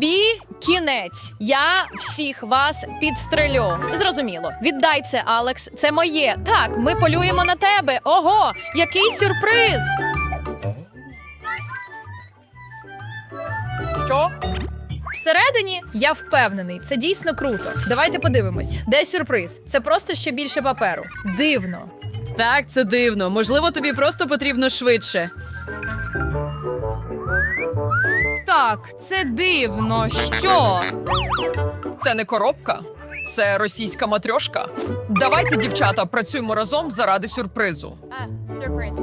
Тобі кінець. Я всіх вас підстрелю. Зрозуміло. Віддай це, Алекс. Це моє. Так, ми полюємо на тебе. Ого, який сюрприз! Що? Всередині я впевнений, це дійсно круто. Давайте подивимось. Де сюрприз? Це просто ще більше паперу. Дивно. Так, це дивно. Можливо, тобі просто потрібно швидше. Так, це дивно. Що? Це не коробка, це російська матрьошка. Давайте, дівчата, працюємо разом заради сюрпризу. А, сюрприз.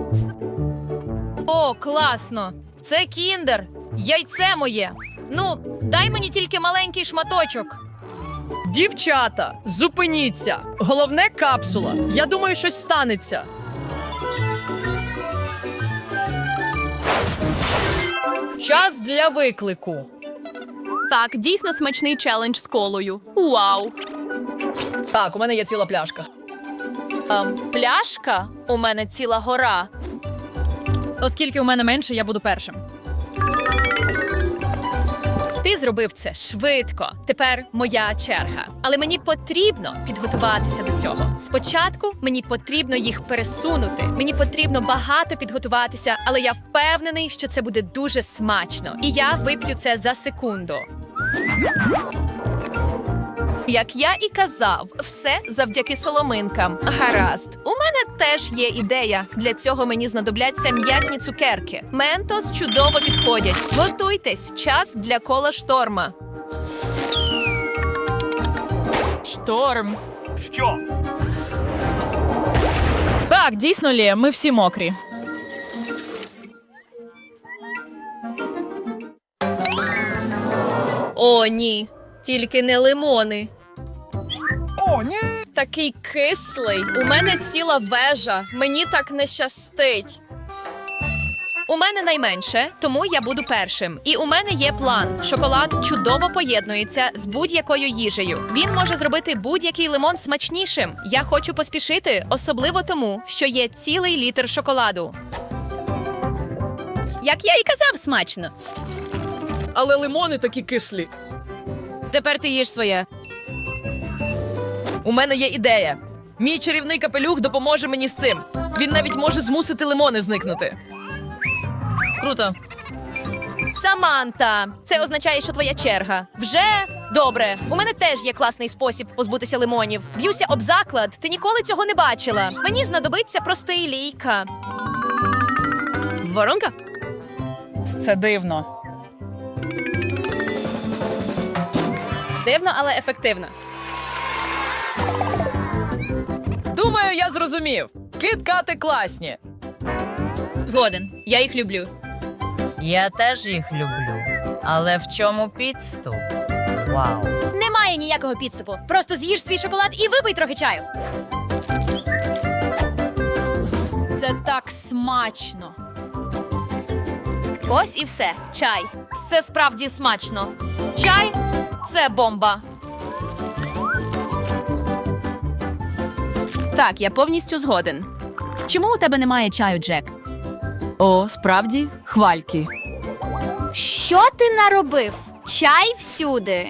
О, класно! Це кіндер. Яйце моє. Ну, дай мені тільки маленький шматочок. Дівчата, зупиніться. Головне капсула. Я думаю, щось станеться. Час для виклику. Так, дійсно смачний челендж з колою. Вау! Так, у мене є ціла пляшка. Ем, пляшка? У мене ціла гора. Оскільки у мене менше, я буду першим. Ти зробив це швидко. Тепер моя черга. Але мені потрібно підготуватися до цього. Спочатку мені потрібно їх пересунути. Мені потрібно багато підготуватися, але я впевнений, що це буде дуже смачно. І я вип'ю це за секунду. Як я і казав, все завдяки соломинкам. Гаразд, у мене теж є ідея. Для цього мені знадобляться м'ятні цукерки. Ментос чудово підходять. Готуйтесь, час для кола шторма. Шторм. Що? Так, дійсно, Лє, ми всі мокрі. О, ні, тільки не лимони. Такий кислий. У мене ціла вежа. Мені так не щастить. У мене найменше, тому я буду першим. І у мене є план. Шоколад чудово поєднується з будь-якою їжею. Він може зробити будь-який лимон смачнішим. Я хочу поспішити, особливо тому, що є цілий літр шоколаду. Як я і казав, смачно. Але лимони такі кислі. Тепер ти їж своє. У мене є ідея. Мій чарівний капелюх допоможе мені з цим. Він навіть може змусити лимони зникнути. Круто. Саманта, це означає, що твоя черга. Вже добре. У мене теж є класний спосіб позбутися лимонів. Б'юся об заклад. Ти ніколи цього не бачила. Мені знадобиться простий лійка. Воронка? Це дивно. Дивно, але ефективно. Думаю, я зрозумів. Кит-кати класні. Згоден. Я їх люблю. Я теж їх люблю. Але в чому підступ? Вау. Немає ніякого підступу. Просто з'їж свій шоколад і випий трохи чаю. Це так смачно. Ось і все. Чай. Це справді смачно. Чай це бомба. Так, я повністю згоден. Чому у тебе немає чаю, Джек? О, справді, хвальки. Що ти наробив? Чай всюди.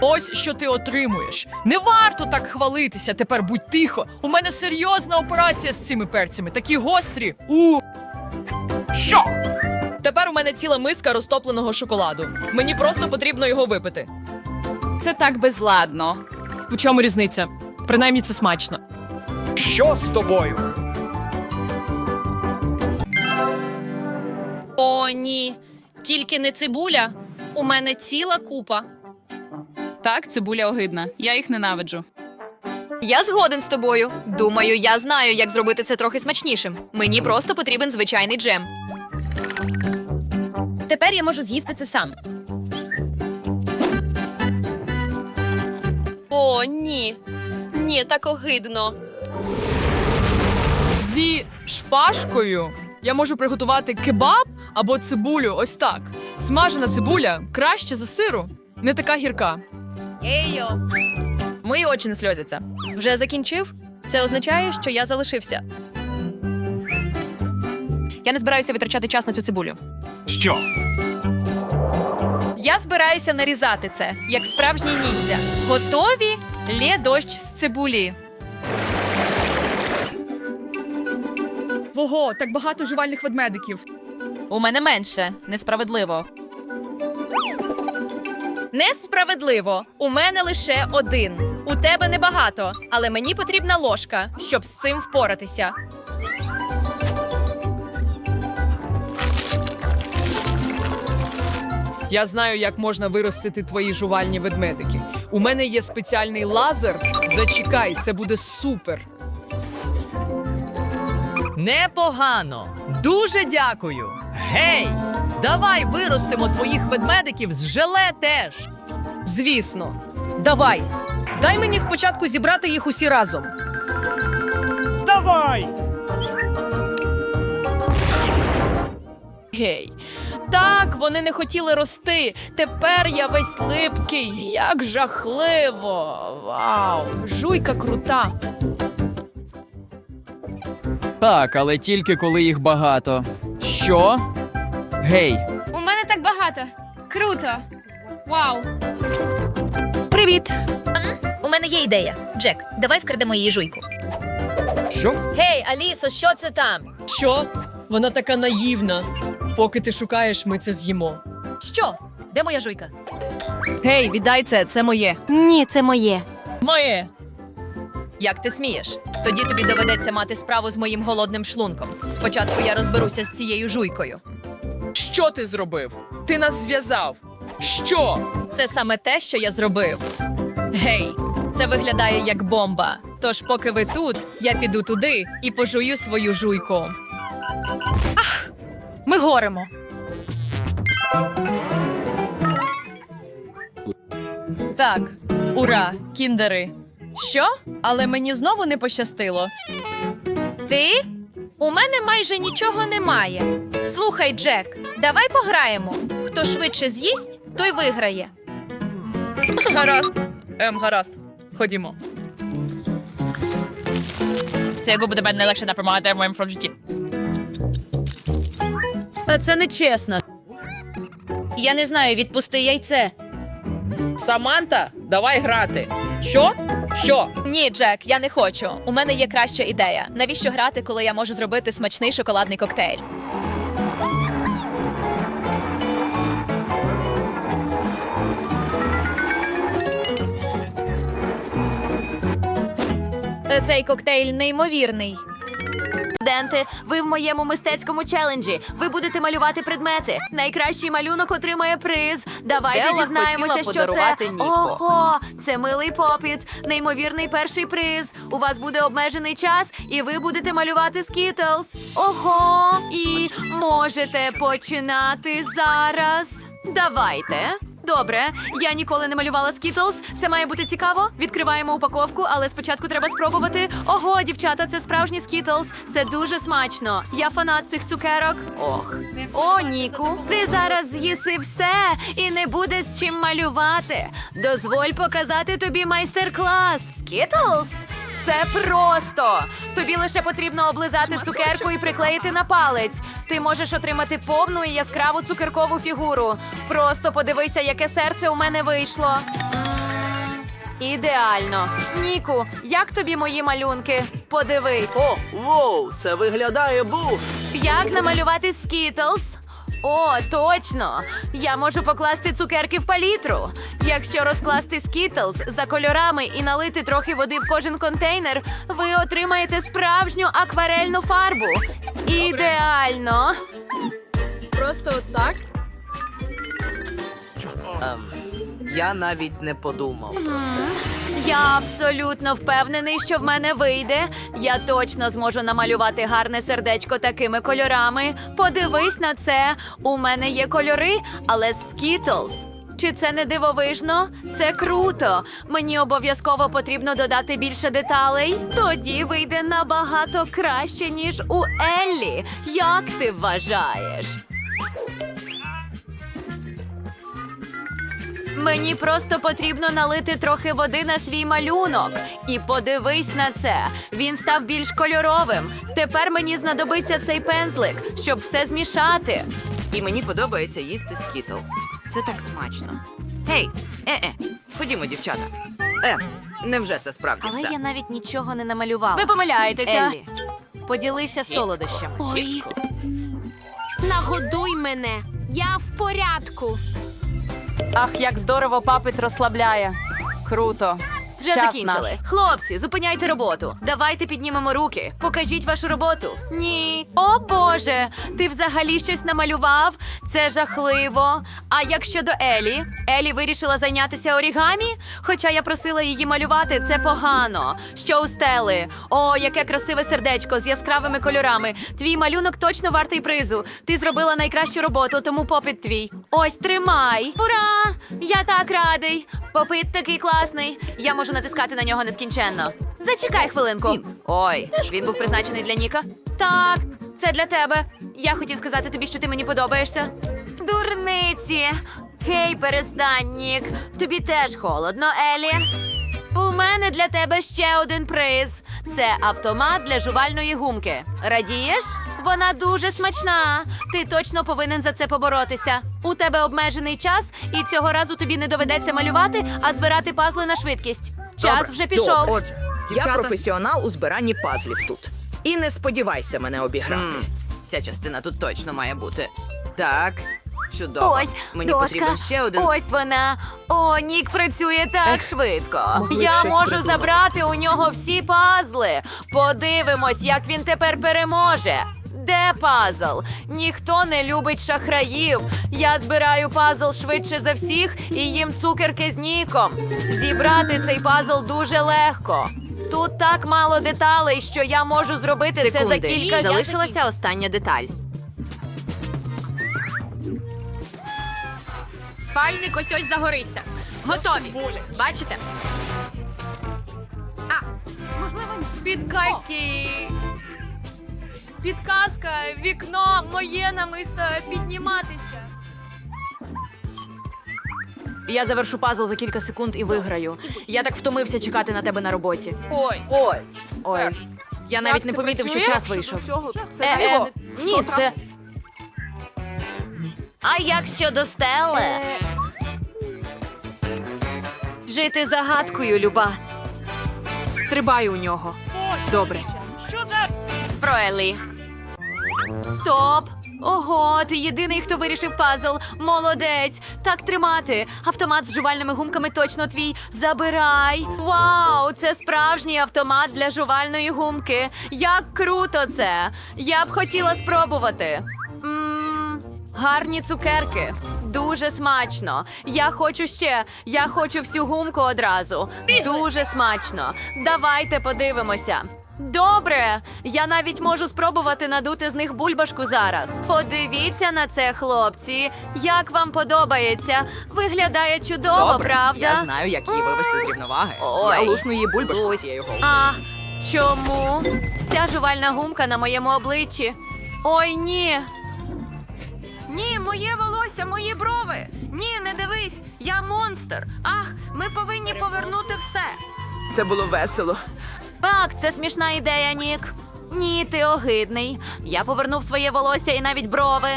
Ось що ти отримуєш. Не варто так хвалитися. Тепер будь тихо. У мене серйозна операція з цими перцями. Такі гострі. У. Що? Тепер у мене ціла миска розтопленого шоколаду. Мені просто потрібно його випити. Це так безладно. У чому різниця? Принаймні це смачно. Що з тобою? О, ні. Тільки не цибуля. У мене ціла купа. Так, цибуля огидна. Я їх ненавиджу. Я згоден з тобою. Думаю, я знаю, як зробити це трохи смачнішим. Мені просто потрібен звичайний джем. Тепер я можу з'їсти це сам. О, ні. Ні, так огидно. Зі шпажкою я можу приготувати кебаб або цибулю. Ось так. Смажена цибуля краще за сиру, не така гірка. Ейо! Мої очі не сльозяться. Вже закінчив? Це означає, що я залишився. Я не збираюся витрачати час на цю цибулю. Що? Я збираюся нарізати це, як справжній ніндзя. Готові? Лє дощ з цибулі. Ого, так багато жувальних ведмедиків. У мене менше. Несправедливо. Несправедливо. У мене лише один. У тебе небагато, але мені потрібна ложка, щоб з цим впоратися. Я знаю, як можна виростити твої жувальні ведмедики. У мене є спеціальний лазер. Зачекай, це буде супер. Непогано. Дуже дякую. Гей! Давай виростимо твоїх ведмедиків з желе теж. Звісно. Давай. Дай мені спочатку зібрати їх усі разом. Давай! Гей. Так, вони не хотіли рости. Тепер я весь липкий. Як жахливо. Вау. Жуйка крута. Так, але тільки коли їх багато. Що? Гей, У мене так багато. Круто. Вау. Привіт. У мене є ідея. Джек, давай вкрадемо її жуйку. що? Гей, Алісо, що це там? Що? Вона така наївна. Поки ти шукаєш, ми це з'їмо. Що? Де моя жуйка? Гей, віддай це, це моє. Ні, це моє. Моє. Як ти смієш? Тоді тобі доведеться мати справу з моїм голодним шлунком. Спочатку я розберуся з цією жуйкою. Що ти зробив? Ти нас зв'язав. Що? Це саме те, що я зробив. Гей, це виглядає як бомба. Тож, поки ви тут, я піду туди і пожую свою жуйку. Ми горемо. Так, ура, кіндери. Що? Але мені знову не пощастило. Ти? У мене майже нічого немає. Слухай, Джек, давай пограємо. Хто швидше з'їсть, той виграє. Гаразд. Ем, гаразд. Ходімо. Цього буде мене легше допомагати в моєму житті. Це не чесно. Я не знаю, відпусти яйце. Саманта, давай грати. Що? Що? Ні, Джек, я не хочу. У мене є краща ідея. Навіщо грати, коли я можу зробити смачний шоколадний коктейль? Цей коктейль неймовірний. Студенти, ви в моєму мистецькому челенджі. Ви будете малювати предмети. Найкращий малюнок отримає приз. Давайте Белла дізнаємося, що це. Ніко. Ого, це милий попіт, неймовірний перший приз. У вас буде обмежений час, і ви будете малювати скітлз. Ого, і можете починати зараз. Давайте. Добре, я ніколи не малювала скітлз. Це має бути цікаво. Відкриваємо упаковку, але спочатку треба спробувати. Ого, дівчата, це справжні скітлз. Це дуже смачно. Я фанат цих цукерок. Ох. О, Ніку, ти зараз з'їси все і не будеш чим малювати. Дозволь показати тобі майстер-клас. Скітлз? Це просто. Тобі лише потрібно облизати цукерку і приклеїти на палець. Ти можеш отримати повну і яскраву цукеркову фігуру. Просто подивися, яке серце у мене вийшло. Ідеально. Ніку, як тобі мої малюнки? Подивись. О, воу, це виглядає бу. Як намалювати скітлз? О, точно! Я можу покласти цукерки в палітру. Якщо розкласти скітлз за кольорами і налити трохи води в кожен контейнер, ви отримаєте справжню акварельну фарбу. Ідеально! Просто так? Я навіть не подумав. Я абсолютно впевнений, що в мене вийде. Я точно зможу намалювати гарне сердечко такими кольорами. Подивись на це. У мене є кольори, але скітлз. Чи це не дивовижно? Це круто. Мені обов'язково потрібно додати більше деталей. Тоді вийде набагато краще, ніж у Еллі. Як ти вважаєш? Мені просто потрібно налити трохи води на свій малюнок. І подивись на це. Він став більш кольоровим. Тепер мені знадобиться цей пензлик, щоб все змішати. І мені подобається їсти скітлз. Це так смачно. Гей, е-е, ходімо, дівчата. Е, невже це справді Але все? я навіть нічого не намалювала. Ви помиляєтеся. Еллі, поділися солодощами. Ой. Нагодуй мене. Я в порядку. Ах, як здорово папит розслабляє. Круто. Вже Час закінчили. наш. Хлопці, зупиняйте роботу. Давайте піднімемо руки. Покажіть вашу роботу. Ні. О Боже, ти взагалі щось намалював? Це жахливо. А як щодо Елі? Елі вирішила зайнятися орігамі? Хоча я просила її малювати, це погано. Що у стели? О, яке красиве сердечко з яскравими кольорами. Твій малюнок точно вартий призу. Ти зробила найкращу роботу, тому попит твій. Ось тримай. Ура! Я так радий. Попит такий класний. Я можу натискати на нього нескінченно. Зачекай хвилинку. Ой, він був призначений для Ніка. Так, це для тебе. Я хотів сказати тобі, що ти мені подобаєшся. Дурниці. Гей, перестань, Нік. Тобі теж холодно, Елі. У мене для тебе ще один приз. Це автомат для жувальної гумки. Радієш? Вона дуже смачна. Ти точно повинен за це поборотися. У тебе обмежений час, і цього разу тобі не доведеться малювати, а збирати пазли на швидкість. Час вже пішов. Отже, я професіонал у збиранні пазлів тут. І не сподівайся мене обіграти. М, Ця частина тут точно має бути. Так, чудово. Ось Мені дошка. потрібен ще один. Ось вона. О, Нік працює так швидко. могли б Я щось можу придумати. забрати у нього всі пазли. Подивимось, як він тепер переможе. Де пазл? Ніхто не любить шахраїв. Я збираю пазл швидше за всіх і їм цукерки з ніком. Зібрати цей пазл дуже легко. Тут так мало деталей, що я можу зробити це за кілька Залишилася остання деталь. Пальник ось ось загориться. Готові. Бачите? А, можливо, підкайки. Підказка, вікно моє намисто підніматися. Я завершу пазл за кілька секунд і виграю. Я так втомився чекати на тебе на роботі. Ой, Ой, Ой, я навіть не помітив, що час вийшов. цього це Е, е, ні, це А як щодо стели? Жити загадкою, Люба. стрибай у нього. Добре. Про Еллі. Стоп! Ого, ти єдиний, хто вирішив пазл. Молодець! Так тримати. Автомат з жувальними гумками точно твій. Забирай. Вау! Це справжній автомат для жувальної гумки. Як круто це! Я б хотіла спробувати. Мм, гарні цукерки. Дуже смачно. Я хочу ще. Я хочу всю гумку одразу. Дуже смачно. Давайте подивимося. Добре, я навіть можу спробувати надути з них бульбашку зараз. Подивіться на це, хлопці. Як вам подобається? Виглядає чудово, правда? Я знаю, як її вивести з рівноваги. Ой. Я лусну її бульбашку Ось. цією головою. А чому? Вся жувальна гумка на моєму обличчі. Ой, ні. Ні, моє волосся, мої брови. Ні, не дивись, я монстр. Ах, ми повинні повернути все. Це було весело. Так, це смішна ідея, Нік. Ні, ти огидний. Я повернув своє волосся і навіть брови.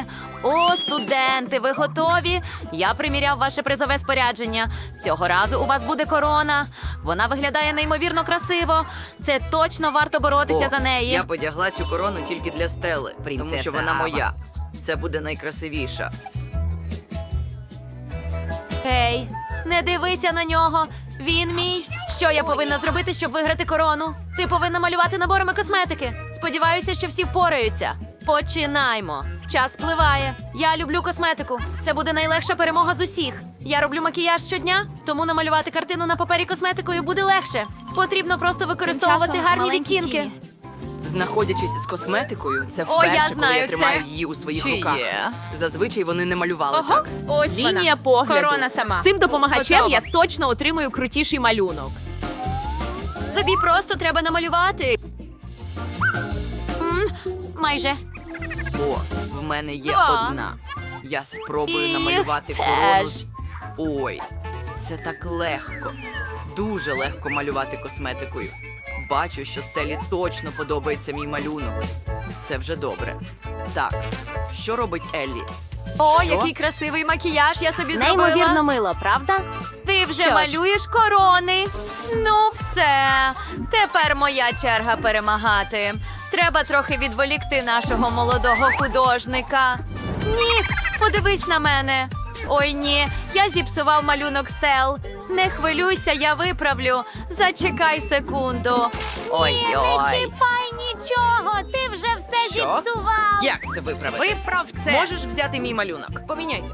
О, студенти, ви готові? Я приміряв ваше призове спорядження. Цього разу у вас буде корона. Вона виглядає неймовірно красиво. Це точно варто боротися О, за неї. Я подягла цю корону тільки для стели, тому що вона Ава. моя. Це буде найкрасивіша. Гей, не дивися на нього. Він мій. Що я повинна зробити, щоб виграти корону? Ти повинна малювати наборами косметики. Сподіваюся, що всі впораються. Починаймо. Час спливає. Я люблю косметику. Це буде найлегша перемога з усіх. Я роблю макіяж щодня, тому намалювати картину на папері косметикою буде легше. Потрібно просто використовувати часом гарні маленькі відтінки. тіні. Знаходячись з косметикою, це О, я вперше, коли знаю я тримаю це. її у своїх Чи руках. є? Зазвичай вони не малювали так. Ось Лінія погляду. Корона сама. З цим допомагачем Готово. я точно отримую крутіший малюнок. Тобі просто треба намалювати. М, майже. О, в мене є А. одна. Я спробую Їх намалювати теж. корону. Ой, це так легко. Дуже легко малювати косметикою. Бачу, що стелі точно подобається мій малюнок. Це вже добре. Так, що робить Еллі? О, Що? який красивий макіяж я собі Неймовірно мило, правда? Ти вже Що ж. малюєш корони. Ну, все. Тепер моя черга перемагати. Треба трохи відволікти нашого молодого художника. Нік, подивись на мене. Ой ні, я зіпсував малюнок стел. Не хвилюйся, я виправлю. Зачекай секунду. Ой-ой. чіпай нічого, ти вже все Що? Як це виправити? Виправ це. Можеш взяти мій малюнок? Поміняйте.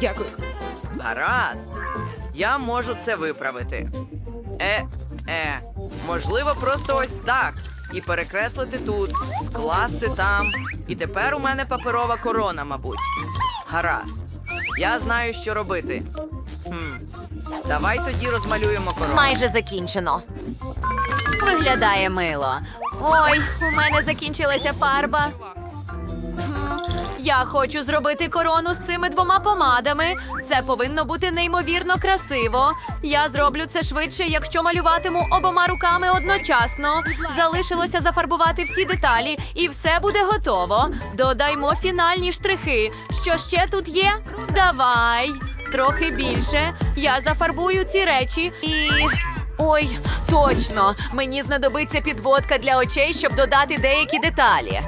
Дякую. Гаразд. Я можу це виправити. Е, е, можливо, просто ось так. І перекреслити тут, скласти там. І тепер у мене паперова корона, мабуть. Гаразд. Я знаю, що робити. Хм. Давай тоді розмалюємо корону. Майже закінчено. Виглядає мило. Ой, у мене закінчилася фарба. Я хочу зробити корону з цими двома помадами. Це повинно бути неймовірно красиво. Я зроблю це швидше, якщо малюватиму обома руками одночасно. Залишилося зафарбувати всі деталі, і все буде готово. Додаймо фінальні штрихи. Що ще тут є? Давай. Трохи більше. Я зафарбую ці речі і. Ой, точно! Мені знадобиться підводка для очей, щоб додати деякі деталі.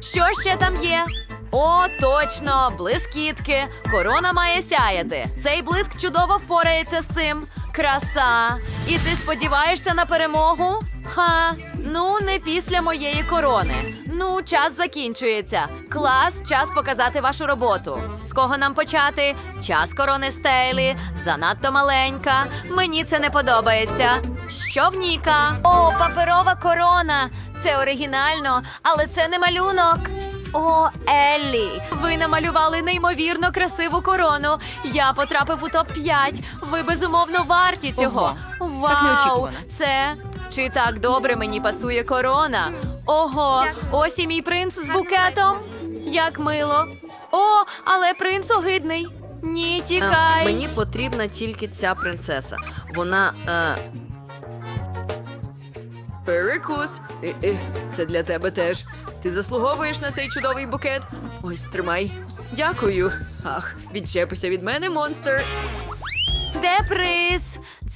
Що ще там є? О, точно, блискітки. Корона має сяяти. Цей блиск чудово впорається з цим. Краса. І ти сподіваєшся на перемогу? Ха, ну не після моєї корони. Ну, час закінчується. Клас, час показати вашу роботу. З кого нам почати? Час корони Стейлі. Занадто маленька. Мені це не подобається. Що в Ніка? О, паперова корона. Це оригінально, але це не малюнок. О, Еллі, ви намалювали неймовірно красиву корону. Я потрапив у топ 5 Ви безумовно варті цього. Вау, неочікувано. це чи так добре мені пасує корона? Ого, ось і мій принц з букетом. Як мило. О, але принц огидний. Ні, тікай. Е, Мені потрібна тільки ця принцеса. Вона. Е... Перекус. Це для тебе теж. Ти заслуговуєш на цей чудовий букет. Ось тримай. Дякую. Ах, відчепися від мене, монстр. Де приз?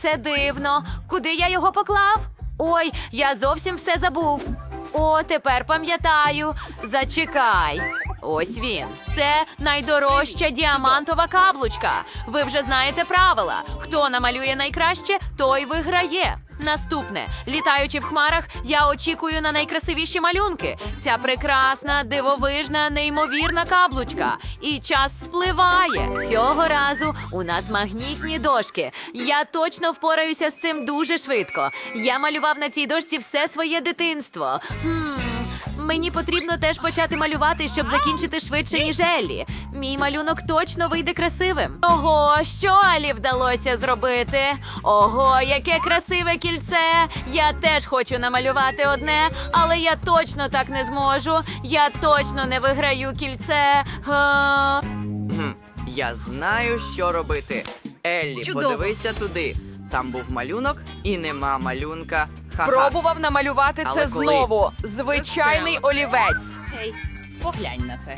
Це дивно. Куди я його поклав? Ой, я зовсім все забув. О, тепер пам'ятаю. Зачекай. Ось він. Це найдорожча діамантова каблучка. Ви вже знаєте правила. Хто намалює найкраще, той виграє. Наступне, літаючи в хмарах, я очікую на найкрасивіші малюнки. Ця прекрасна, дивовижна, неймовірна каблучка. І час спливає. Цього разу у нас магнітні дошки. Я точно впораюся з цим дуже швидко. Я малював на цій дошці все своє дитинство. Хм, мені потрібно теж почати малювати, щоб закінчити швидше, ніж Еллі. Мій малюнок точно вийде красивим. Ого, що Алі вдалося зробити? Ого, яке красиве кільце! Я теж хочу намалювати одне, але я точно так не зможу. Я точно не виграю кільце. Га. Хм, я знаю, що робити. Еллі, Чудово. подивися туди. Там був малюнок і нема малюнка. Ха-ха. Пробував намалювати Але це коли? знову. Звичайний олівець. Поглянь на це.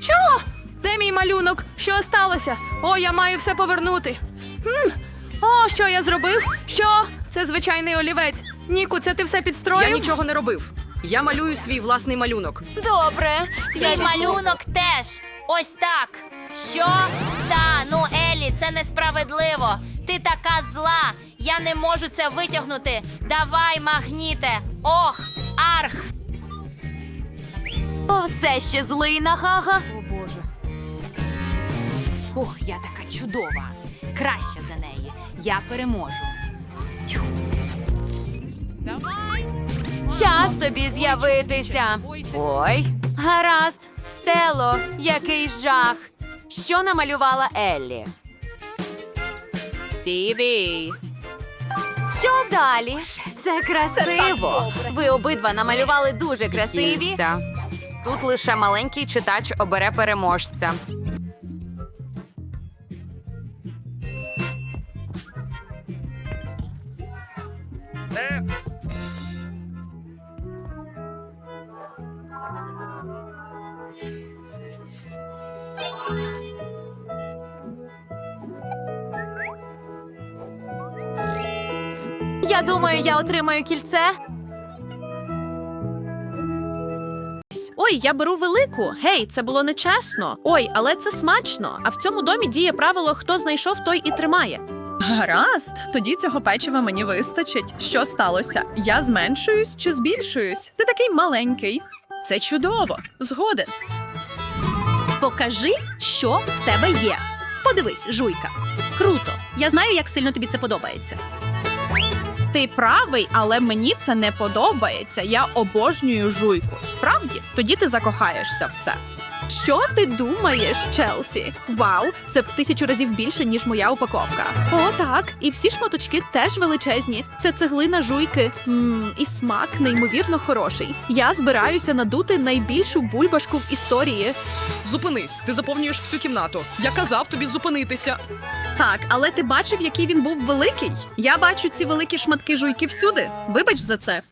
Що? Де мій малюнок? Що сталося? О, я маю все повернути. Хм. О, що я зробив? Що? Це звичайний олівець. Ніку, це ти все Я нічого не робив. Я малюю свій власний малюнок. Добре. Твій малюнок теж. Ось так. Що? Та, ну Елі, це несправедливо. Ти така зла. Я не можу це витягнути. Давай, магніте. Ох, арх. О, все ще злий на Гага. Ох, я така чудова. Краща за неї. Я переможу. Час тобі з'явитися. Ой, гаразд, Стело, який жах. Що намалювала Еллі? Сіві. Що далі? Це красиво. Ви обидва намалювали дуже красиві. Тут лише маленький читач обере переможця. Це думаю, я отримаю кільце. Ой, я беру велику. Гей, це було нечесно. Ой, але це смачно. А в цьому домі діє правило: хто знайшов, той і тримає. Гаразд, тоді цього печива мені вистачить. Що сталося? Я зменшуюсь чи збільшуюсь? Ти такий маленький. Це чудово. Згоден. Покажи, що в тебе є. Подивись, жуйка. Круто. Я знаю, як сильно тобі це подобається. Ти правий, але мені це не подобається. Я обожнюю жуйку. Справді, тоді ти закохаєшся в це. Що ти думаєш, Челсі? Вау, це в тисячу разів більше, ніж моя упаковка. О, так, і всі шматочки теж величезні. Це цеглина жуйки. Мм, і смак неймовірно хороший. Я збираюся надути найбільшу бульбашку в історії. Зупинись, ти заповнюєш всю кімнату. Я казав тобі зупинитися. Так, але ти бачив, який він був великий? Я бачу ці великі шматки жуйки всюди. Вибач за це.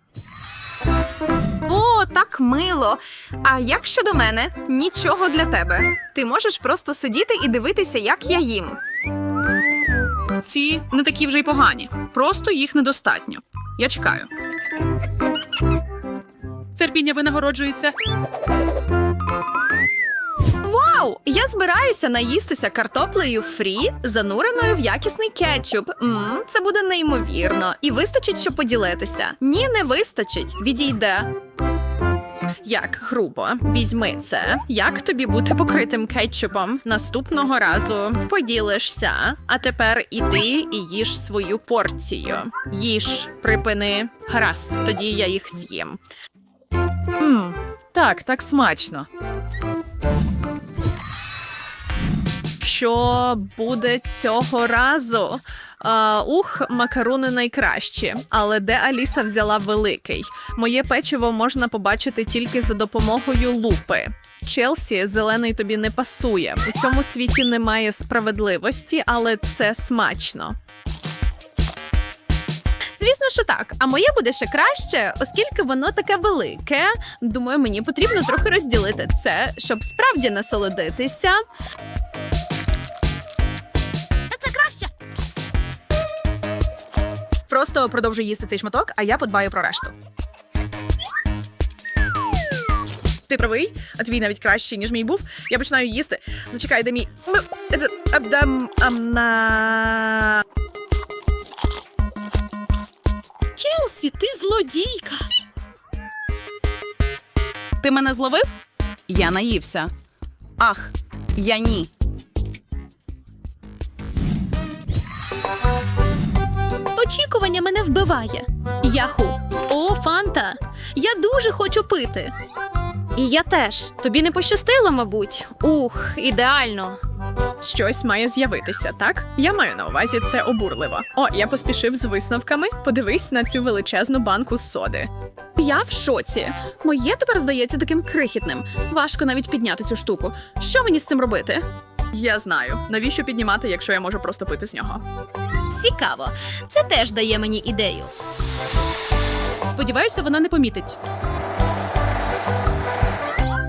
Так мило. А як щодо мене? Нічого для тебе. Ти можеш просто сидіти і дивитися, як я їм. Ці не такі вже й погані. Просто їх недостатньо. Я чекаю. Терпіння винагороджується. Вау! Я збираюся наїстися картоплею фрі, зануреною в якісний кетчуп. Мм, це буде неймовірно. І вистачить, щоб поділитися. Ні, не вистачить. Відійде. Як грубо, візьми це. Як тобі бути покритим кетчупом? Наступного разу поділишся. А тепер іди і їж свою порцію. Їж, припини. Гаразд, тоді я їх з'їм. Мм, так, так смачно. Що буде цього разу? А, ух, макаруни найкращі. Але де Аліса взяла великий? Моє печиво можна побачити тільки за допомогою лупи. Челсі, зелений тобі не пасує. У цьому світі немає справедливості, але це смачно. Звісно, що так. А моє буде ще краще, оскільки воно таке велике. Думаю, мені потрібно трохи розділити це, щоб справді насолодитися. Просто продовжуй їсти цей шматок, а я подбаю про решту. Ти правий, а твій навіть кращий, ніж мій був. Я починаю їсти. Зачекай, де мій. Е, е, дам, ам, на... Челсі, ти злодійка. Ти мене зловив? Я наївся. Ах, я ні. Очікування мене вбиває. Яху. О, фанта. Я дуже хочу пити. І я теж. Тобі не пощастило, мабуть. Ух, ідеально. Щось має з'явитися, так? Я маю на увазі це обурливо. О, я поспішив з висновками. Подивись на цю величезну банку соди. Я в шоці. Моє тепер здається таким крихітним. Важко навіть підняти цю штуку. Що мені з цим робити? Я знаю. Навіщо піднімати, якщо я можу просто пити з нього? Цікаво. Це теж дає мені ідею. Сподіваюся, вона не помітить.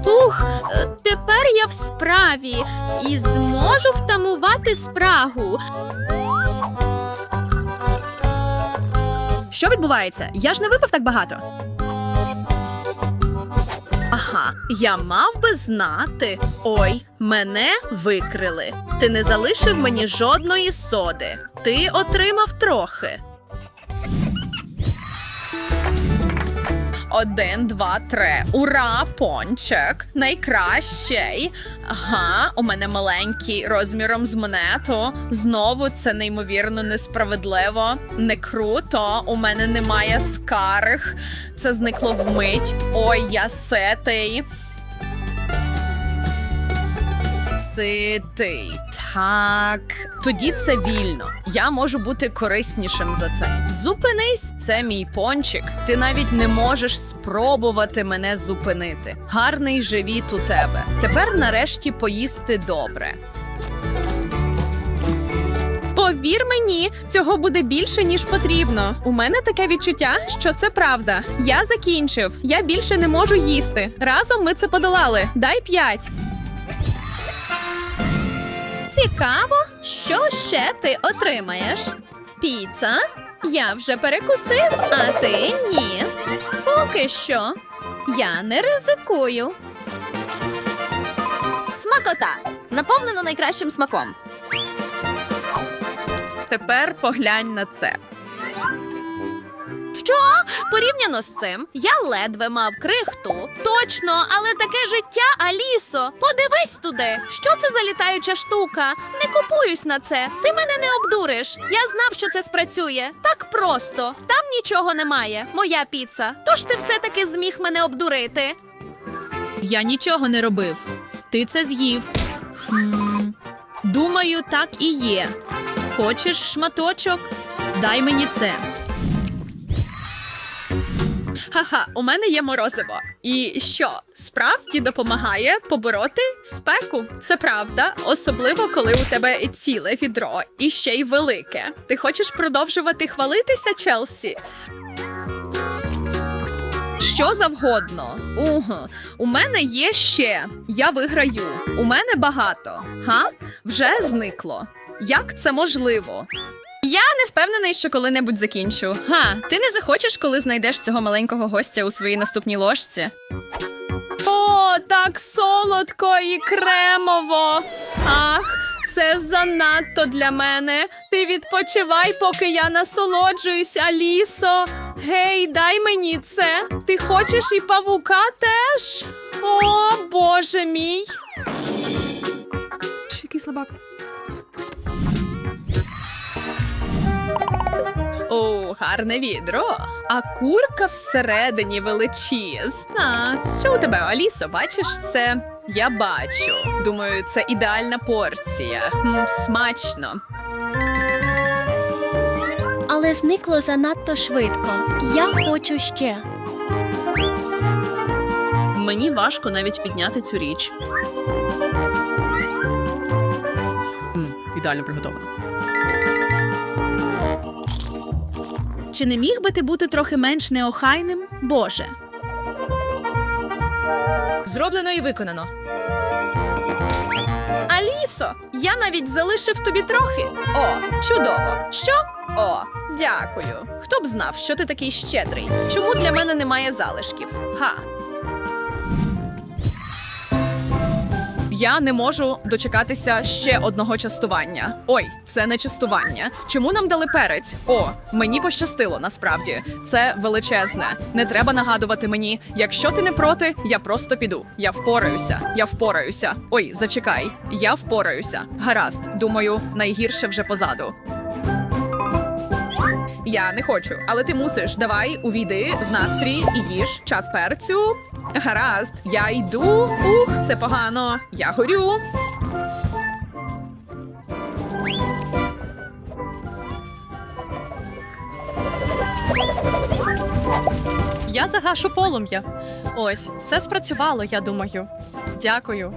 Ух, е, тепер я в справі і зможу втамувати спрагу. Що відбувається? Я ж не випив так багато. Ага, я мав би знати. Ой, мене викрили. Ти не залишив мені жодної соди. Ти отримав трохи. Один, два, три. Ура, пончик! Найкращий. Ага, у мене маленький розміром з монету. Знову це неймовірно несправедливо. Не круто. У мене немає скарг. Це зникло вмить. Ой, я ситий. Ситий. Так, тоді це вільно. Я можу бути кориснішим за це. Зупинись, це мій пончик. Ти навіть не можеш спробувати мене зупинити. Гарний живіт у тебе. Тепер нарешті поїсти добре. Повір мені, цього буде більше, ніж потрібно. У мене таке відчуття, що це правда. Я закінчив. Я більше не можу їсти. Разом ми це подолали. Дай п'ять. Цікаво, що ще ти отримаєш? Піца? Я вже перекусив, а ти ні. Поки що. Я не ризикую. Смакота. Наповнено найкращим смаком. Тепер поглянь на це. Що? Порівняно з цим, я ледве мав крихту. Точно, але таке життя, Алісо. Подивись туди. Що це за літаюча штука? Не купуюсь на це. Ти мене не обдуриш. Я знав, що це спрацює. Так просто. Там нічого немає. Моя піца. Тож ти все-таки зміг мене обдурити. Я нічого не робив. Ти це з'їв. Хм. Думаю, так і є. Хочеш шматочок? Дай мені це. Ха-ха, у мене є морозиво. І що, справді допомагає побороти спеку? Це правда, особливо коли у тебе ціле відро і ще й велике. Ти хочеш продовжувати хвалитися, Челсі? Що завгодно. Угу. У мене є ще. Я виграю. У мене багато. Га? Вже зникло. Як це можливо? Я не впевнений, що коли-небудь закінчу. Га, ти не захочеш, коли знайдеш цього маленького гостя у своїй наступній ложці? О, так солодко і кремово. Ах, це занадто для мене. Ти відпочивай, поки я насолоджуюсь, Алісо. Гей, дай мені це. Ти хочеш і павука теж? О, боже мій. Який слабак. Гарне відро. А курка всередині величезна. Що у тебе, Алісо, бачиш це? Я бачу. Думаю, це ідеальна порція. М, смачно. Але зникло занадто швидко. Я хочу ще. Мені важко навіть підняти цю річ. ідеально приготовано. Чи не міг би ти бути трохи менш неохайним? Боже. Зроблено і виконано. Алісо, я навіть залишив тобі трохи. О, чудово. Що? О, дякую. Хто б знав, що ти такий щедрий? Чому для мене немає залишків? Га. Я не можу дочекатися ще одного частування. Ой, це не частування. Чому нам дали перець? О, мені пощастило насправді. Це величезне. Не треба нагадувати мені. Якщо ти не проти, я просто піду. Я впораюся. Я впораюся. Ой, зачекай. Я впораюся. Гаразд. Думаю, найгірше вже позаду. Я не хочу, але ти мусиш. Давай увійди в настрій і їж час перцю. Гаразд, я йду. Ух, це погано. Я горю. Я загашу полум'я. Ось, це спрацювало, я думаю. Дякую.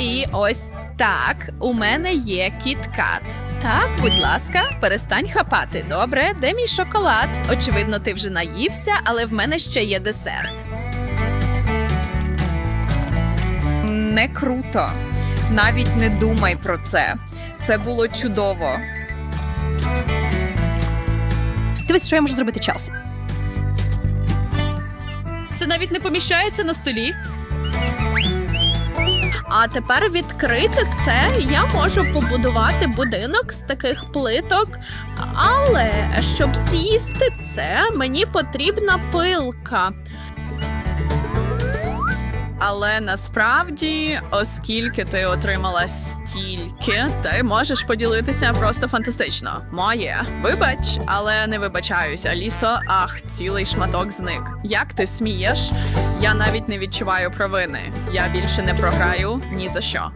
І ось так, у мене є кіткат. Так, будь ласка, перестань хапати. Добре, де мій шоколад? Очевидно, ти вже наївся, але в мене ще є десерт. Не круто. Навіть не думай про це. Це було чудово. Дивись, що я можу зробити Челсі. Це навіть не поміщається на столі. А тепер відкрити це я можу побудувати будинок з таких плиток. Але щоб з'їсти це, мені потрібна пилка. Але насправді, оскільки ти отримала стільки, ти можеш поділитися просто фантастично. Моє. Вибач, але не вибачаюся. Лісо, Ах, цілий шматок зник. Як ти смієш? Я навіть не відчуваю провини. Я більше не програю ні за що.